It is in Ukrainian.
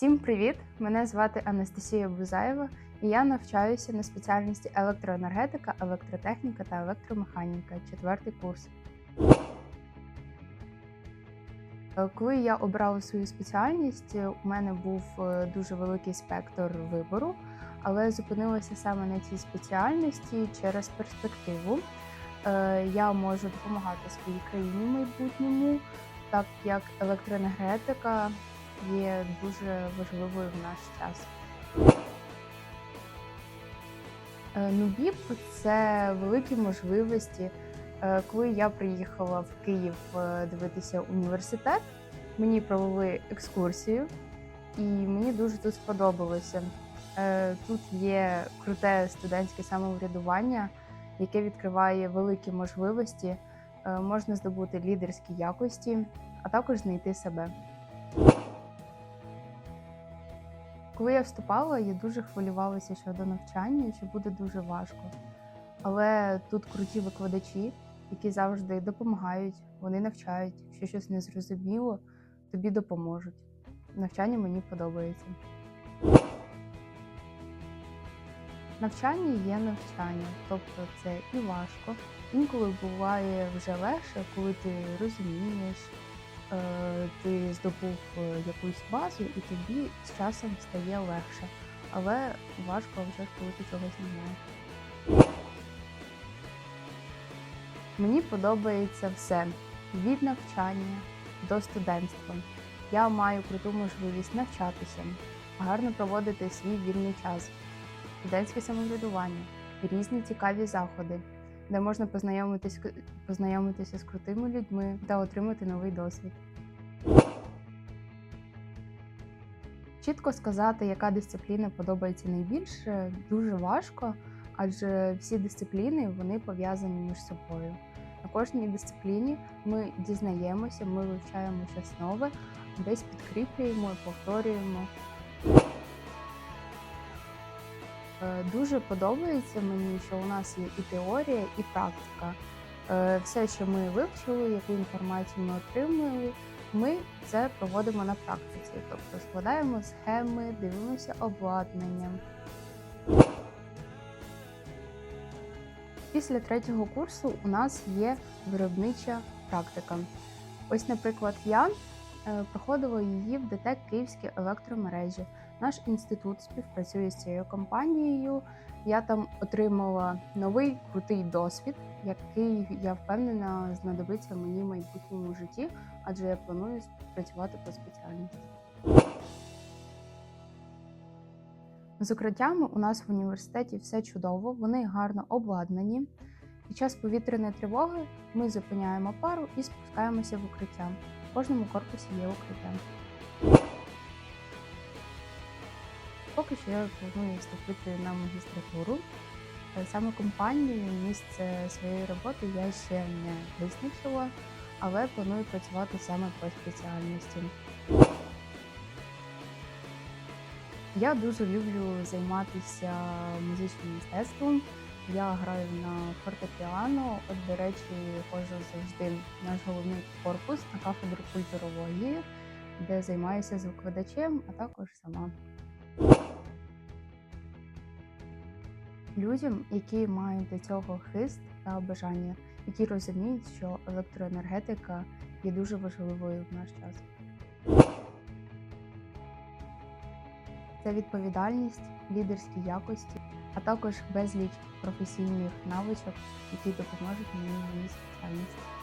Всім привіт! Мене звати Анастасія Бузаєва, і я навчаюся на спеціальності електроенергетика, електротехніка та електромеханіка, четвертий курс. Е, Коли я обрала свою спеціальність, е, у мене був е, дуже великий спектр вибору, але зупинилася саме на цій спеціальності через перспективу. Я можу допомагати своїй країні майбутньому, так як електроенергетика є дуже важливою в наш час. Е, Нубіп це великі можливості. Е, Коли я приїхала в Київ е, дивитися університет, мені провели екскурсію, і мені дуже тут сподобалося. Тут є круте студентське самоврядування, яке відкриває великі можливості, можна здобути лідерські якості, а також знайти себе. Коли я вступала, я дуже хвилювалася щодо навчання, що буде дуже важко. Але тут круті викладачі, які завжди допомагають, вони навчають, якщо щось не зрозуміло, тобі допоможуть. Навчання мені подобається. Навчання є навчання, тобто це і важко. Інколи буває вже легше, коли ти розумієш, ти здобув е, якусь базу, і тобі з часом стає легше. Але важко вже коли ти чогось не знаєш. Мені подобається все від навчання до студентства. Я маю круту можливість навчатися, гарно проводити свій вільний час, студентське самоврядування, різні цікаві заходи, де можна познайомитись, познайомитися з крутими людьми та отримати новий досвід. Чітко сказати, яка дисципліна подобається найбільше, дуже важко, адже всі дисципліни вони пов'язані між собою. На кожній дисципліні ми дізнаємося, ми вивчаємо щось нове, десь підкріплюємо, повторюємо. Е, Дуже подобається мені, що у нас є і теорія, і практика. Е, Все, що ми вивчили, яку інформацію ми отримали, ми це проводимо на практиці. Тобто складаємо схеми, дивимося обладнання. Після третього курсу у нас є виробнича практика. Ось, наприклад, я е, проходила її в ДТЕК Київські електромережі. Наш інститут співпрацює з цією компанією. Я там отримала новий крутий досвід, який я впевнена знадобиться мені в майбутньому житті, адже я планую працювати по спеціальності. З укриттями у нас в університеті все чудово, вони гарно обладнані. Під час повітряної тривоги ми зупиняємо пару і спускаємося в укриття. В кожному корпусі є укриття. Поки що я планую вступити на магістратуру. Е, Саме компанію, місце своєї роботи я ще не визначила, але планую працювати саме по спеціальності. Я дуже люблю займатися музичним мистецтвом. Я граю на фортепіано. От, до речі, ходжу завжди наш головний корпус на кафедру культурології, де займаюся з викладачем, а також сама. Людям, які мають до цього хист та бажання, які розуміють, що електроенергетика є дуже важливою в наш час. Це відповідальність, лідерські якості, а також безліч професійних навичок, які допоможуть мені в моїй спеціальності.